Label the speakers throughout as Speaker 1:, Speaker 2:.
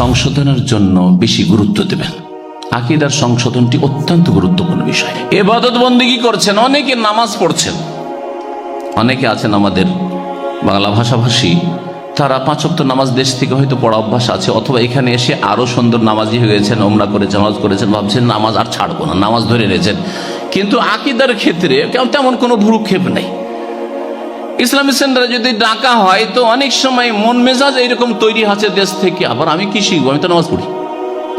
Speaker 1: সংশোধনের জন্য বেশি গুরুত্ব দেবেন। আকিদার সংশোধনটি অত্যন্ত গুরুত্বপূর্ণ বিষয়। এবাদত বন্দিগি করছেন? অনেকে নামাজ পড়ছেন। অনেকে আছেন আমাদের বাংলা ভাষাভাষী। তারা পাঁচক্ত নামাজ দেশ থেকে হয়তো পড়া অভ্যাস আছে, অথবা এখানে এসে আরও সুন্দর নামাজি হয়েছেন, ওমরা করেছেন নামাজ করেছেন, ভাবছেন নামাজ আর ছাড়বো না, নামাজ ধরে নিয়েছেন কিন্তু আকিদার ক্ষেত্রে তেমন কোনো ভ্রুক্ষেপ নেই। ইসলামী সেন্টারে যদি ডাকা হয়, তো অনেক সময় মন মেজাজ এইরকম তৈরি আছে দেশ থেকে। আবার আমি কি শিখব? আমি তো নামাজ পড়ি।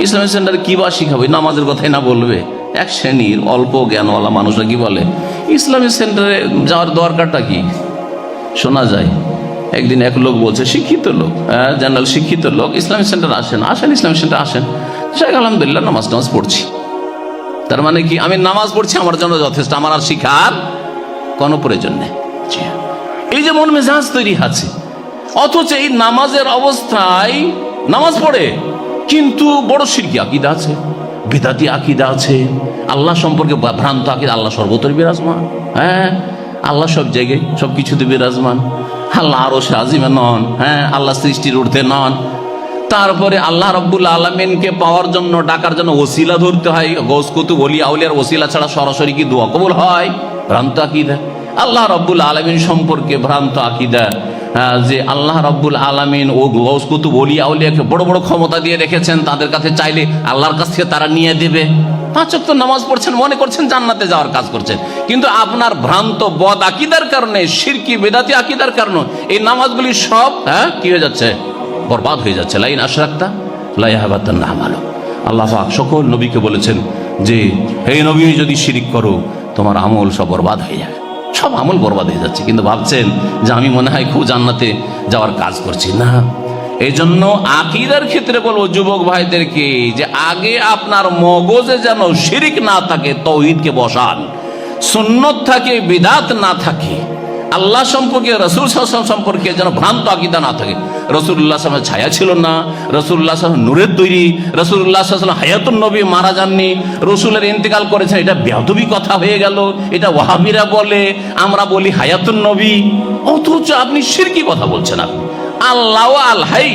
Speaker 1: ইসলামী সেন্টারে কি বা শিখাবো? নামাজের কথাই না বলবে। এক শ্রেণির অল্প জ্ঞানওয়ালা মানুষরা কি বলে? ইসলামী সেন্টারে যাওয়ার দরকারটা কি? শোনা যায়। একদিন এক লোক বলছে, শিক্ষিত লোক। হ্যাঁ জেনারেল, শিক্ষিত লোক ইসলামিক সেন্টার আসেন। আসেন ইসলামিক সেন্টার আসেন। শেখ আলহামদুলিল্লাহ নামাজ নামাজ পড়ছি। তার মানে কি, আমি নামাজ পড়ছি, আমার জন্য যথেষ্ট। আমার আর শিখার কোনো প্রয়োজন নেই। এই যে মন মেজাজ তৈরি আছে অথচ এই নামাজের অবস্থায় নামাজ পড়ে, কিন্তু বড় সিরকি আকিদা আছে, বেদাতি আকিদা আছে, আল্লাহ সম্পর্কে ভ্রান্ত আকিদা, আল্লাহ সর্বতর বিরাজমান হ্যাঁ? আল্লাহ সব জায়গায় সব কিছুতে বিরাজমান, আল্লাহ আরও সাজিমে নন হ্যাঁ? আল্লাহ সৃষ্টির ঊর্ধ্বে নন। তারপরে আল্লাহ রব্বুল আলমিনকে পাওয়ার জন্য, ডাকার জন্য ওসিলা ধরতে হয় গোস কুতু বলি আউলিয়ার ওসিলা ছাড়া সরাসরি কি দোয়া কবুল হয়? ভ্রান্ত আকিদা। আল্লাহ রব্বুল আলমিন সম্পর্কে ভ্রান্ত আকিদা যে আল্লাহ রব্বুল আলমিন ও গৌস কুতুব অলি আউলিয়াকে বড় বড় ক্ষমতা দিয়ে রেখেছেন, তাদের কাছে চাইলে আল্লাহর কাছ থেকে তারা নিয়ে দেবে। পাঁচ তো নামাজ পড়ছেন, মনে করছেন জান্নাতে যাওয়ার কাজ করছেন। কিন্তু আপনার ভ্রান্ত বদ আকিদার কারণে শিরকি বেদাতি আকিদার কারণে এই নামাজগুলি সব হ্যাঁ কি হয়ে যাচ্ছে? বরবাদ হয়ে যাচ্ছে। লাইন আশরাক্তা লাইহাবাতান না আমালো আল্লাহ সকল নবীকে বলেছেন যে, হে নবী, যদি শিরিক করো, তোমার আমল সব বরবাদ হয়ে যাবে। সব আমল বরবাদ হয়ে যাচ্ছে। কিন্তু ভাবছেন যে আমি মনে হয় খুব জান্নাতে যাওয়ার কাজ করছি। না। এই জন্য আকিদার ক্ষেত্রে বলব যুবক ভাইদেরকে যে আগে আপনার মগজে যেন শিরিক না থাকে, তৌহিদকে বসান। সুন্নত থাকে, বিদাত না থাকে। আল্লাহ সম্পর্কে, রসুল সম্পর্কে যেন ভ্রান্ত আকিদা না থাকে। রসুল্লাহ সাল্লামের ছায়া ছিল না রসুল্লাহ সাল্লাম নূরের তৈরি রসুল্লাহ সাল্লাম হায়াতুন নবী মারা যাননি, রসুলের ইন্তেকাল করেছেন, এটা বেদবি কথা হয়ে গেল, এটা ওয়াহাবিরা বলে, আমরা বলি হায়াতুন নবী। অথচ আপনি সিরকি কথা বলছেন আপনি। আল্লাহ আল হাই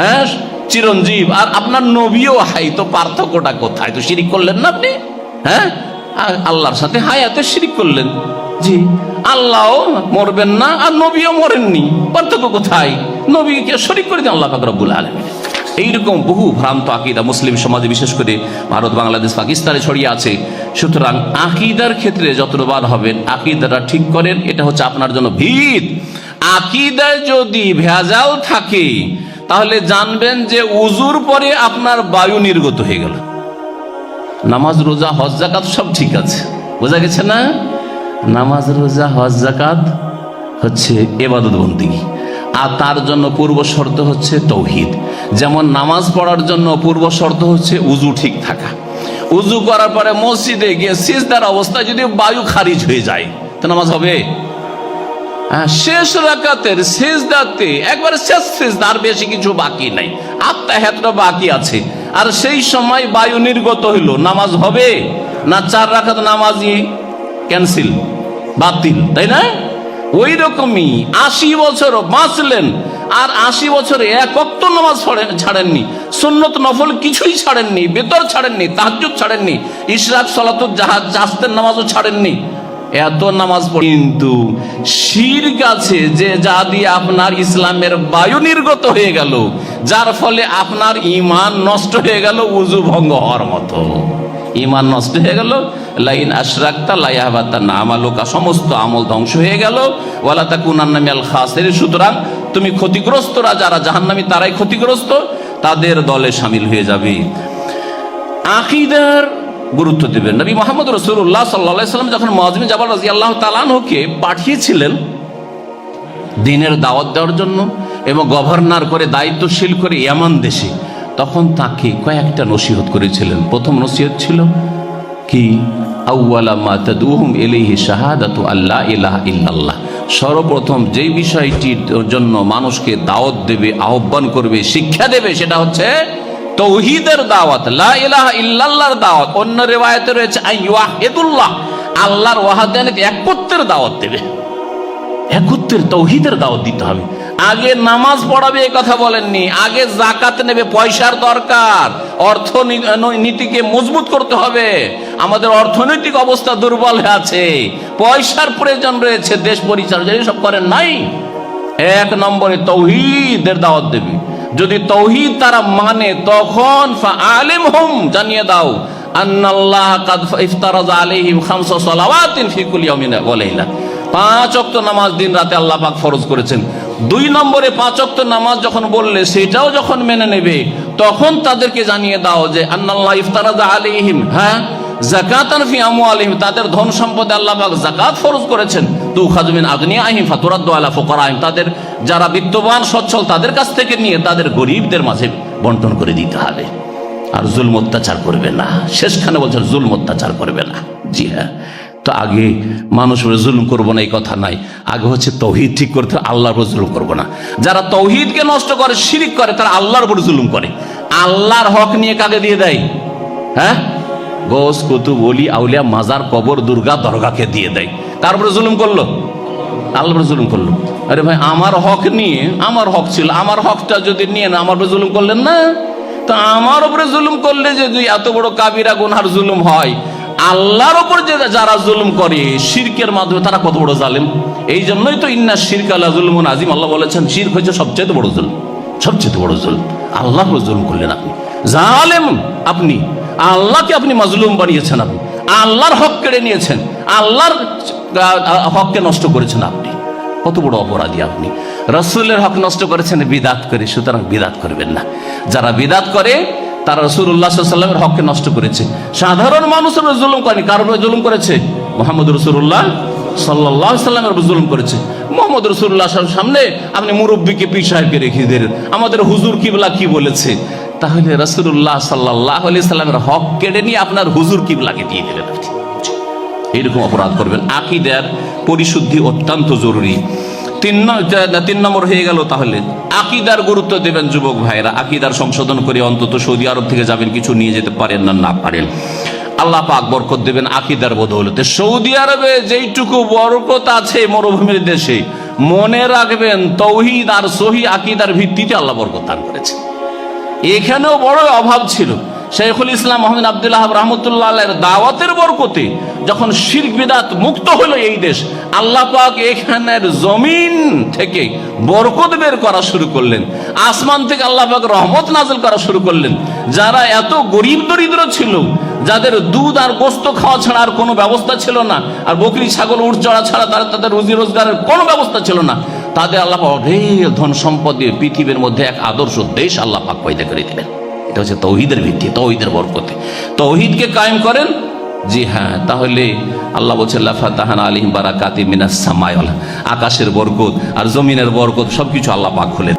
Speaker 1: হ্যাঁ চিরঞ্জীব, আর আপনার নবীও হাই, তো পার্থক্যটা কোথায়? তো শিরিক করলেন না আপনি? হ্যাঁ? আল্লাহর সাথে হায়াতে শিরিক করলেন। জি আল্লাহ মরবেন না আর নবীও মরেননি। পার্থক্য কোথায়? নবীকে শরিক করে দেন আল্লাহ ফাকরাবুল আলমিন। এইরকম বহু ভ্রান্ত আকিদা মুসলিম সমাজে, বিশেষ করে ভারত, বাংলাদেশ, পাকিস্তানে ছড়িয়ে আছে। সুতরাং আকিদার ক্ষেত্রে যত্নবান হবেন, আকিদাটা ঠিক করেন, এটা হচ্ছে আপনার জন্য ভিত। আকিদায় যদি ভেজাল থাকে, তাহলে জানবেন যে উজুর পরে আপনার বায়ু নির্গত হয়ে গেল। নামাজ রোজা হজ জাকাত সব ঠিক আছে। বোঝা গেছে না? নামাজ রোজা হজ জাকাত হচ্ছে এবাদত বন্দিগি আর তার জন্য পূর্ব শর্ত হচ্ছে তৌহিদ। যেমন নামাজ পড়ার জন্য পূর্ব শর্ত হচ্ছে উজু ঠিক থাকা। উজু করার পরে মসজিদে গিয়ে সিজদার অবস্থায় যদি বায়ু খারিজ হয়ে যায় তো নামাজ হবে? হ্যাঁ, শেষ রাকাতের শেষদাতে একবারে শেষ শেষদা আর বেশি কিছু বাকি নাই। আত্মাহাতটা বাকি আছে। আর সেই সময় বায়ু নির্গত হইল। নামাজ হবে? না চার রাকাত নামাজই ক্যান্সেল বাতিল, তাই না? ওই রকমই আশি বছর বাঁচলেন আর আশি বছরে এক অক্ত নামাজ ছাড়েননি। সুন্নত নফল কিছুই ছাড়েননি, বেতর ছাড়েননি, তাহাজ্জুদ ছাড়েননি, ইশরাক সলাতুল জাহাজ জাস্তের নামাজও ছাড়েননি। এত নামাজ পড়ি। কিন্তু শির কাছে যে যা দিয়ে আপনার ইসলামের বায়ু নির্গত হয়ে গেল, যার ফলে আপনার ইমান নষ্ট হয়ে গেল, উজু ভঙ্গ হওয়ার মতো। ইমান নষ্ট হয়ে গেল, লাইন আশরাক্তা লাইহাবাতা নামালোকা সমস্ত আমল ধ্বংস হয়ে গেল, ওয়ালা তা কুনান্নামি আল খাসের সুতরাং তুমি ক্ষতিগ্রস্তরা যারা জাহান্নামী তারাই ক্ষতিগ্রস্ত, তাদের দলে সামিল হয়ে যাবে। আকিদার গুরুত্ব দেবেন। নবী মোহাম্মদ রসুল্লাহ সাল্লা সাল্লাম যখন মজমি জাবাল রাজি আল্লাহ তালানহকে পাঠিয়েছিলেন দিনের দাওয়াত দেওয়ার জন্য এবং গভর্নর করে দায়িত্বশীল করে ইয়ামান দেশে, তখন তাকে কয়েকটা নসিহত করেছিলেন। প্রথম নসিহত ছিল কি? সর্বপ্রথম যেই বিষয়টির জন্য মানুষকে দাওয়াত দেবে, আহ্বান করবে, শিক্ষা দেবে, সেটা হচ্ছে তৌহিদের দাওয়াত, লা ইলাহা ইল্লাল্লাহর দাওয়াত। অন্য রেওয়ায়তে রয়েছে আইয়াহিদুল্লাহ আল্লাহর ওয়াহাদানিক একত্বের দাওয়াত দেবে। একত্রের তৌহিদের দাওয়াত দিতে হবে। আগে নামাজ পড়াবে এই কথা বলেননি। আগে জাকাত নেবে, পয়সার দরকার। অর্থনীতিকে মজবুত করতে হবে। আমাদের অর্থনৈতিক অবস্থা দুর্বল হয়ে আছে। পয়সার প্রয়োজন রয়েছে। দেশ পরিচালনা সব করেন নাই। এক নম্বরে তৌহিদের দাওয়াত দেবে। যদি তৌহিদ তারা মানে তখন আলিম হুম জানিয়ে দাও পাঁচ নামাজ দিন রাতে ফরজ করেছেন। দুই নম্বরে পাঁচ নামাজ যখন বললে, সেটাও যখন মেনে নেবে, তখন তাদেরকে জানিয়ে দাও যে, আন্নাল্লাহ ইফতারাজ আলাইহিম হ্যাঁ জাকাতান ফি আমওয়ালিহিম, তাদের ধন সম্পদে আল্লাহ যাকাত ফরজ করেছেন। তু খাজমিন আগনিয়াহিম ফাতুরাদ্দু আলা ফুকারাহিম তাদের যারা বিত্তবান, সচ্ছল, তাদের কাছ থেকে নিয়ে তাদের গরিবদের মাঝে বন্টন করে দিতে হবে। আর জুলম অত্যাচার করবে না। শেষখানে বলছেন, জুলম অত্যাচার করবে না। জি হ্যাঁ। তো আগে মানুষ জুলুম করব না, এই কথা নাই। আগে হচ্ছে তৌহিদ ঠিক করতে আল্লাহর উপর জুলুম করব না। যারা তৌহিদকে নষ্ট করে, শিরিক করে, তারা আল্লাহর উপর জুলুম করে। আল্লাহর হক নিয়ে কাকে দিয়ে দেয়? হ্যাঁ? গোস কুতুব অলি আউলিয়া, মাজার, কবর, দুর্গা, দরগাকে দিয়ে দেয়। তার উপরে জুলুম করল? আল্লাহর উপরে জুলুম করল? আরে ভাই, আমার হক নিয়ে, আমার হক ছিল, আমার হকটা যদি নিয়ে না, আমার উপরে জুলুম করলেন না? তা আমার উপরে জুলুম করলে যে যদি এত বড় কাবিরা গুনহার জুলুম হয়, আল্লাহর উপর যে যারা জুলুম করে, শিরকের মাধ্যমে তারা কত বড় জালেম? এই জন্যই তো ইন্না শিরক আল্লাহ জুলুম আজিম আল্লাহ বলেছেন, শিরক হচ্ছে সবচেয়ে বড় জুলুম সবচেয়ে বড় জুলুম। আল্লাহর উপর জুলুম করলেন আপনি। জালেম আপনি। আল্লাহকে আপনি মাজলুম বানিয়েছেন আপনি। আল্লাহর হক কেড়ে নিয়েছেন। আল্লাহর হককে নষ্ট করেছেন আপনি। কত বড় অপরাধী আপনি। রসুলের হক নষ্ট করেছেন, বিদাত করে, সুতরাং বিদাত করবেন না। যারা বিদাত করে, তারা রসুল্লাহ সাল্লামের হককে নষ্ট করেছে। সাধারণ মানুষের উপর জুলুম করেনি। কারণ জুলুম করেছে? মোহাম্মদ রসুল্লাহ সাল্লাহ সাল্লামের জুলুম করেছে। মোহাম্মদ রসুল্লাহ সামনে আপনি মুরব্বীকে পীর সাহেবকে রেখে দিলেন। আমাদের হুজুর কিবলা কি বলেছে? তাহলে রসুল্লাহ সাল্লাহ সাল্লামের হক কেড়ে নিয়ে আপনার হুজুর কিবলাকে দিয়ে দিলেন এইরকম অপরাধ করবেন। আকিদার পরিশুদ্ধি অত্যন্ত জরুরি। তিন তিন নম্বর হয়ে গেল তাহলে। আকিদার গুরুত্ব দেবেন যুবক ভাইরা আকিদার সংশোধন করে অন্তত সৌদি আরব থেকে যাবেন, কিছু নিয়ে যেতে পারেন না না পারেন। আল্লাহ পাক বরকত দেবেন আকিদার বদৌলতে। সৌদি আরবে যেইটুকু বরকত আছে মরুভূমির দেশে, মনে রাখবেন তৌহিদ আর সহি আকিদার ভিত্তিতে আল্লাহ বরকত দান করেছে এখানেও বড় অভাব ছিল। শেখুল ইসলাম মোহাম্মদ আবদুল্লাহ রহমতুল্লাহ দাওয়াতের বরকতে যখন শিরক বিদাত মুক্ত হলো এই দেশ, আল্লাহ পাক এখানের জমিন থেকে বরকত বের করা শুরু করলেন। আসমান থেকে আল্লাহ পাক রহমত নাজল করা শুরু করলেন। যারা এত গরিব দরিদ্র ছিল, যাদের দুধ আর গোস্ত খাওয়া ছাড়া আর কোনো ব্যবস্থা ছিল না, আর বকরি, ছাগল উঠ চড়া ছাড়া তারা তাদের রুজি রোজগারের কোনো ব্যবস্থা ছিল না তাদের আল্লাহ অঢেল ধন সম্পদ দিয়ে পৃথিবীর মধ্যে এক আদর্শ দেশ আল্লাহ পাক পয়দা করে দিলেন এটা হচ্ছে তৌহিদের ভিত্তি, তৌহিদের বরকতে। তৌহিদকে কায়েম করেন? জি হ্যাঁ তাহলে আল্লাহ বলছে লাফাতাহান আলিম বারাকাতি মিনাস সামায়ল আকাশের বরকত আর জমিনের বরকত সবকিছু আল্লাহ পাক খুলে